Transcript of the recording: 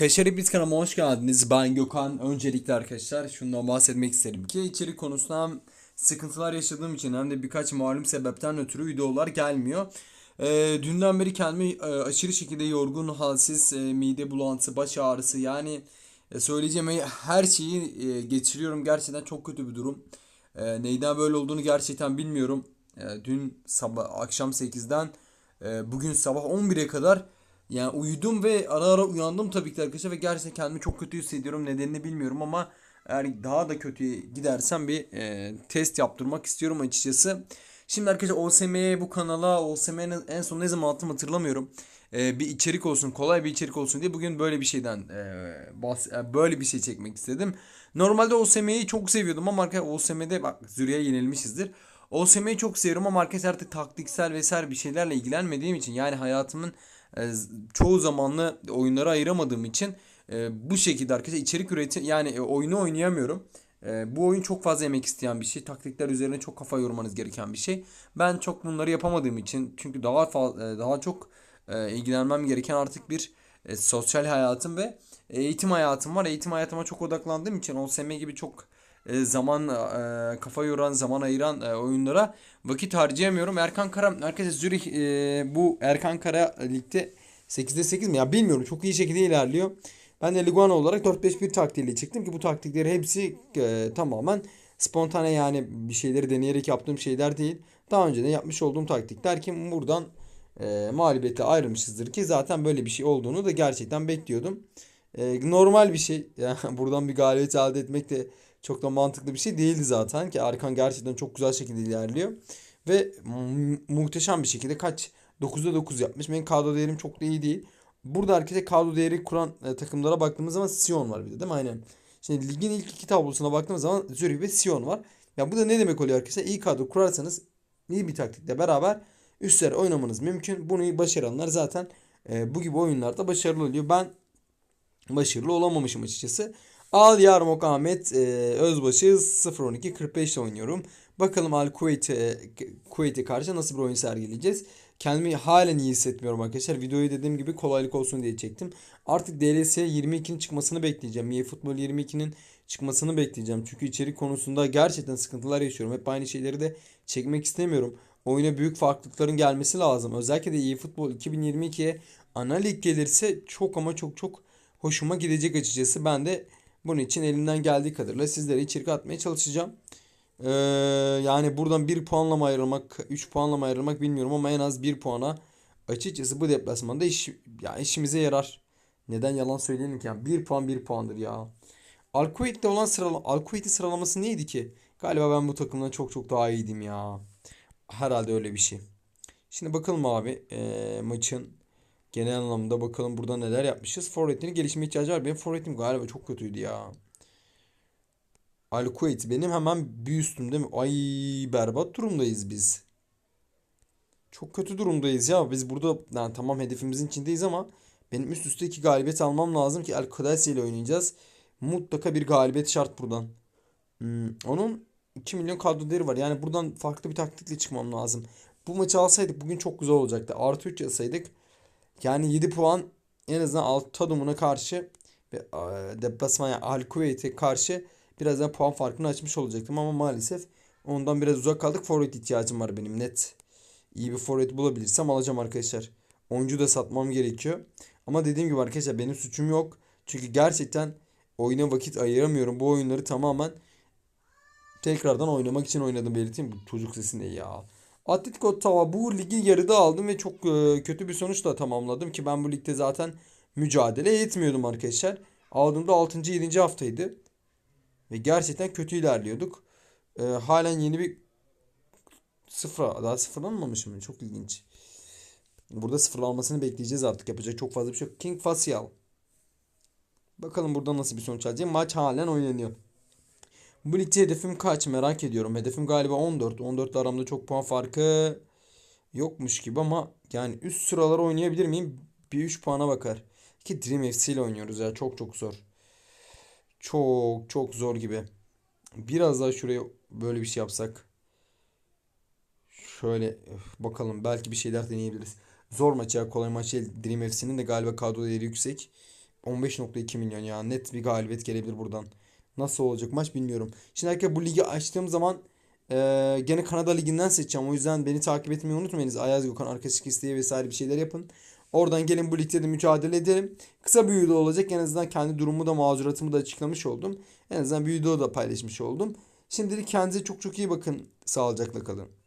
Kaşar biz kanalıma hoş geldiniz. Ben Gökhan. Öncelikle arkadaşlar şundan bahsetmek isterim ki içerik konusunda hem sıkıntılar yaşadığım için hem de birkaç malum sebepten ötürü videolar gelmiyor. Ee, dünden beri kendimi e, aşırı şekilde yorgun, halsiz, e, mide bulantısı, baş ağrısı yani e, söyleyeceğim her şeyi e, geçiriyorum. Gerçekten çok kötü bir durum. E, neyden böyle olduğunu gerçekten bilmiyorum. E, dün sabah akşam 8'den e, bugün sabah 11'e kadar yani uyudum ve ara ara uyandım tabii ki arkadaşlar ve gerçekten kendimi çok kötü hissediyorum. Nedenini bilmiyorum ama eğer daha da kötüye gidersem bir e, test yaptırmak istiyorum açıkçası. Şimdi arkadaşlar OSM'ye bu kanala OSM'nin en son ne zaman attım hatırlamıyorum. E, bir içerik olsun kolay bir içerik olsun diye bugün böyle bir şeyden e, bahs e, böyle bir şey çekmek istedim. Normalde OSM'yi çok seviyordum ama arkadaşlar OSM'de bak Zürih'e yenilmişizdir. OSM'yi çok seviyorum ama arkadaşlar artık taktiksel vesaire bir şeylerle ilgilenmediğim için yani hayatımın çoğu zamanlı oyunlara ayıramadığım için e, bu şekilde arkadaşlar içerik üretim yani e, oyunu oynayamıyorum. E, bu oyun çok fazla emek isteyen bir şey. Taktikler üzerine çok kafa yormanız gereken bir şey. Ben çok bunları yapamadığım için çünkü daha fazla daha çok e, ilgilenmem gereken artık bir e, sosyal hayatım ve eğitim hayatım var. Eğitim hayatıma çok odaklandığım için OSM gibi çok e, zaman e, kafa yoran, zaman ayıran e, oyunlara vakit harcayamıyorum. Erkan Kara, herkese Zürih bu Erkan Kara ligde 8'de 8 mi? Ya bilmiyorum. Çok iyi şekilde ilerliyor. Ben de Lugano olarak 4-5-1 taktiğiyle çıktım ki bu taktikleri hepsi tamamen spontane yani bir şeyleri deneyerek yaptığım şeyler değil. Daha önce de yapmış olduğum taktikler ki buradan e, mağlubiyete ayrılmışızdır ki zaten böyle bir şey olduğunu da gerçekten bekliyordum. E, normal bir şey. Yani buradan bir galibiyet elde etmek de çok da mantıklı bir şey değildi zaten ki Erkan gerçekten çok güzel şekilde ilerliyor. Ve mu- muhteşem bir şekilde kaç 9'da 9 yapmış. Benim kadro değerim çok da iyi değil. Burada herkese kadro değeri kuran e, takımlara baktığımız zaman Sion var bir de değil mi? Aynen. Şimdi ligin ilk iki tablosuna baktığımız zaman Zürih ve Sion var. Ya bu da ne demek oluyor arkadaşlar? İyi kadro kurarsanız iyi bir taktikle beraber üstleri oynamanız mümkün. Bunu başaranlar zaten e, bu gibi oyunlarda başarılı oluyor. Ben başarılı olamamışım açıkçası. Al Yarmok Ahmet e, Özbaşı 0-12 45 oynuyorum. Bakalım Al Kuveyt'e Kuveyt'e karşı nasıl bir oyun sergileyeceğiz. Kendimi halen iyi hissetmiyorum arkadaşlar. Videoyu dediğim gibi kolaylık olsun diye çektim. Artık DLS 22'nin çıkmasını bekleyeceğim. EA Futbol 22'nin çıkmasını bekleyeceğim. Çünkü içerik konusunda gerçekten sıkıntılar yaşıyorum. Hep aynı şeyleri de çekmek istemiyorum. Oyuna büyük farklılıkların gelmesi lazım. Özellikle de EA Futbol 2022'ye ana lig gelirse çok ama çok çok hoşuma gidecek açıkçası. Ben de bunun için elimden geldiği kadarıyla sizlere içerik atmaya çalışacağım. Ee, yani buradan 1 puanla mı ayrılmak, 3 puanla mı ayrılmak bilmiyorum ama en az 1 puana açıkçası bu deplasmanda iş, ya işimize yarar. Neden yalan söyleyelim ki? Yani 1 puan 1 puandır ya. Alkuit'te olan sıralama, Alkuit'in sıralaması neydi ki? Galiba ben bu takımdan çok çok daha iyiydim ya. Herhalde öyle bir şey. Şimdi bakalım abi e, maçın Genel anlamda bakalım burada neler yapmışız. Forvet'in gelişime ihtiyacı var. Benim forvetim galiba çok kötüydü ya. Alkuet benim hemen bir üstüm değil mi? Ay berbat durumdayız biz. Çok kötü durumdayız ya. Biz burada yani tamam hedefimizin içindeyiz ama benim üst üste iki galibiyet almam lazım ki El Kadesi ile oynayacağız. Mutlaka bir galibiyet şart buradan. Hmm, onun 2 milyon kadro değeri var. Yani buradan farklı bir taktikle çıkmam lazım. Bu maçı alsaydık bugün çok güzel olacaktı. Artı 3 yazsaydık yani 7 puan en azından alt tadımına karşı ve e, deplasman yani Al Kuveyt'e karşı biraz daha puan farkını açmış olacaktım ama maalesef ondan biraz uzak kaldık. Forvet ihtiyacım var benim net. İyi bir forvet bulabilirsem alacağım arkadaşlar. Oyuncu da satmam gerekiyor. Ama dediğim gibi arkadaşlar benim suçum yok. Çünkü gerçekten oyuna vakit ayıramıyorum. Bu oyunları tamamen tekrardan oynamak için oynadım belirteyim. Bu çocuk sesi ne ya. Atletico Tava bu ligi yarıda aldım ve çok e, kötü bir sonuçla tamamladım ki ben bu ligde zaten mücadele etmiyordum arkadaşlar. Aldığımda 6. 7. haftaydı. Ve gerçekten kötü ilerliyorduk. E, halen yeni bir sıfır daha sıfırlanmamışım. Çok ilginç. Burada sıfırlanmasını bekleyeceğiz artık. Yapacak çok fazla bir şey yok. King Facial. Bakalım burada nasıl bir sonuç alacak. Maç halen oynanıyor. Bu ligde hedefim kaç merak ediyorum. Hedefim galiba 14. 14 aramda çok puan farkı yokmuş gibi ama yani üst sıralara oynayabilir miyim? Bir 3 puana bakar. Ki Dream FC ile oynuyoruz ya çok çok zor. Çok çok zor gibi. Biraz daha şuraya böyle bir şey yapsak. Şöyle bakalım belki bir şeyler deneyebiliriz. Zor maç ya kolay maç değil. Dream FC'nin de galiba kadro değeri yüksek. 15.2 milyon ya net bir galibiyet gelebilir buradan. Nasıl olacak maç bilmiyorum. Şimdi arkadaşlar bu ligi açtığım zaman eee, gene Kanada Ligi'nden seçeceğim. O yüzden beni takip etmeyi unutmayınız. Ayaz Gökhan, Arkadaşlık isteği vesaire bir şeyler yapın. Oradan gelin bu ligde de mücadele edelim. Kısa bir video olacak. En azından kendi durumu da mazuratımı da açıklamış oldum. En azından bir video da paylaşmış oldum. Şimdilik kendinize çok çok iyi bakın. Sağlıcakla kalın.